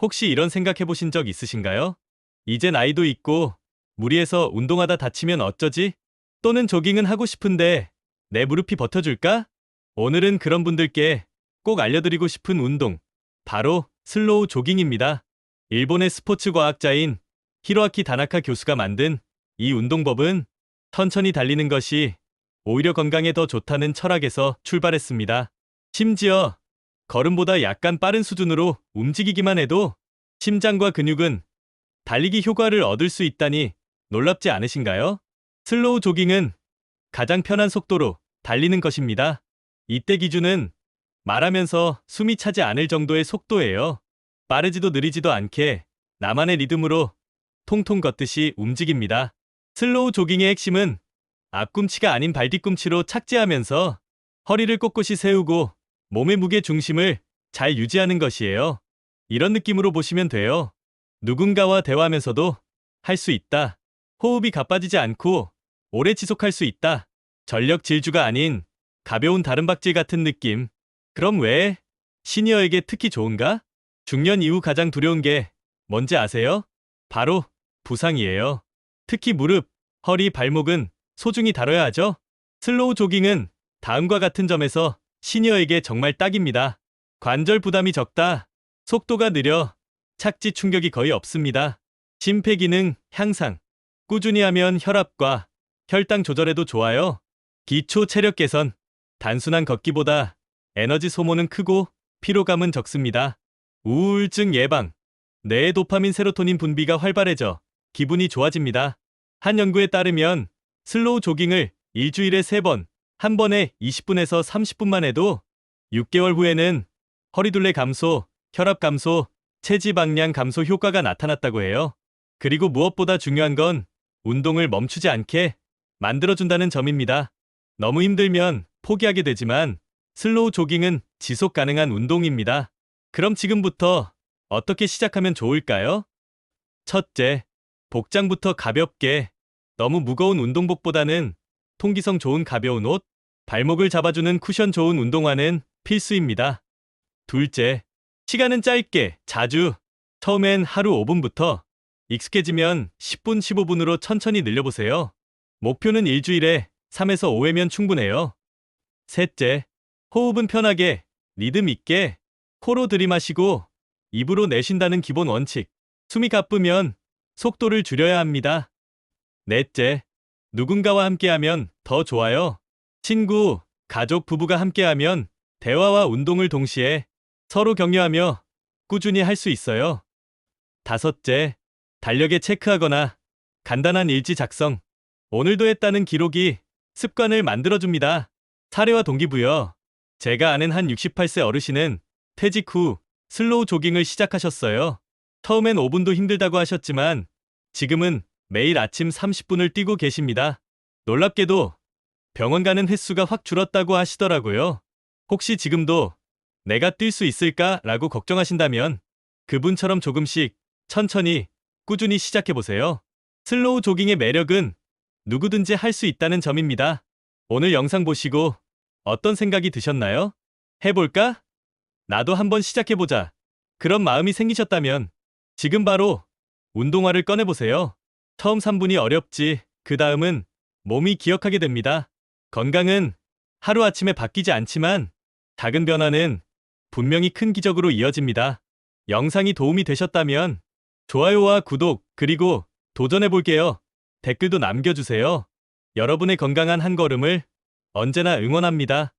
혹시 이런 생각 해보신 적 있으신가요? 이제 나이도 있고 무리해서 운동하다 다치면 어쩌지? 또는 조깅은 하고 싶은데 내 무릎이 버텨줄까? 오늘은 그런 분들께 꼭 알려드리고 싶은 운동, 바로 슬로우 조깅입니다. 일본의 스포츠 과학자인 히로아키 다나카 교수가 만든 이 운동법은 천천히 달리는 것이 오히려 건강에 더 좋다는 철학에서 출발했습니다. 심지어 걸음보다 약간 빠른 수준으로 움직이기만 해도 심장과 근육은 달리기 효과를 얻을 수 있다니 놀랍지 않으신가요? 슬로우 조깅은 가장 편한 속도로 달리는 것입니다. 이때 기준은 말하면서 숨이 차지 않을 정도의 속도예요. 빠르지도 느리지도 않게 나만의 리듬으로 통통 걷듯이 움직입니다. 슬로우 조깅의 핵심은 앞꿈치가 아닌 발뒤꿈치로 착지하면서 허리를 꼿꼿이 세우고 몸의 무게 중심을 잘 유지하는 것이에요. 이런 느낌으로 보시면 돼요. 누군가와 대화하면서도 할 수 있다. 호흡이 가빠지지 않고 오래 지속할 수 있다. 전력 질주가 아닌 가벼운 다른박질 같은 느낌. 그럼 왜 시니어에게 특히 좋은가? 중년 이후 가장 두려운 게 뭔지 아세요? 바로 부상이에요. 특히 무릎, 허리, 발목은 소중히 다뤄야 하죠. 슬로우 조깅은 다음과 같은 점에서 시니어에게 정말 딱입니다. 관절 부담이 적다. 속도가 느려. 착지 충격이 거의 없습니다. 심폐 기능 향상. 꾸준히 하면 혈압과 혈당 조절에도 좋아요. 기초 체력 개선. 단순한 걷기보다 에너지 소모는 크고 피로감은 적습니다. 우울증 예방. 뇌의 도파민 세로토닌 분비가 활발해져 기분이 좋아집니다. 한 연구에 따르면 슬로우 조깅을 일주일에 3번, 한 번에 20분에서 30분만 해도 6개월 후에는 허리둘레 감소, 혈압 감소, 체지방량 감소 효과가 나타났다고 해요. 그리고 무엇보다 중요한 건 운동을 멈추지 않게 만들어준다는 점입니다. 너무 힘들면 포기하게 되지만 슬로우 조깅은 지속 가능한 운동입니다. 그럼 지금부터 어떻게 시작하면 좋을까요? 첫째, 복장부터 가볍게 너무 무거운 운동복보다는 통기성 좋은 가벼운 옷, 발목을 잡아주는 쿠션 좋은 운동화는 필수입니다. 둘째, 시간은 짧게, 자주, 처음엔 하루 5분부터 익숙해지면 10분, 15분으로 천천히 늘려보세요. 목표는 일주일에 3에서 5회면 충분해요. 셋째, 호흡은 편하게, 리듬 있게, 코로 들이마시고 입으로 내쉰다는 기본 원칙. 숨이 가쁘면 속도를 줄여야 합니다. 넷째, 누군가와 함께하면 더 좋아요. 친구, 가족, 부부가 함께하면 대화와 운동을 동시에 서로 격려하며 꾸준히 할 수 있어요. 다섯째, 달력에 체크하거나 간단한 일지 작성. 오늘도 했다는 기록이 습관을 만들어줍니다. 사례와 동기부여. 제가 아는 한 68세 어르신은 퇴직 후 슬로우 조깅을 시작하셨어요. 처음엔 5분도 힘들다고 하셨지만 지금은 매일 아침 30분을 뛰고 계십니다. 놀랍게도 병원 가는 횟수가 확 줄었다고 하시더라고요. 혹시 지금도 내가 뛸 수 있을까? 라고 걱정하신다면 그분처럼 조금씩 천천히 꾸준히 시작해보세요. 슬로우 조깅의 매력은 누구든지 할 수 있다는 점입니다. 오늘 영상 보시고 어떤 생각이 드셨나요? 해볼까? 나도 한번 시작해보자. 그런 마음이 생기셨다면 지금 바로 운동화를 꺼내보세요. 처음 3분이 어렵지. 그 다음은 몸이 기억하게 됩니다. 건강은 하루아침에 바뀌지 않지만 작은 변화는 분명히 큰 기적으로 이어집니다. 영상이 도움이 되셨다면 좋아요와 구독, 그리고 도전해 볼게요. 댓글도 남겨주세요. 여러분의 건강한 한 걸음을 언제나 응원합니다.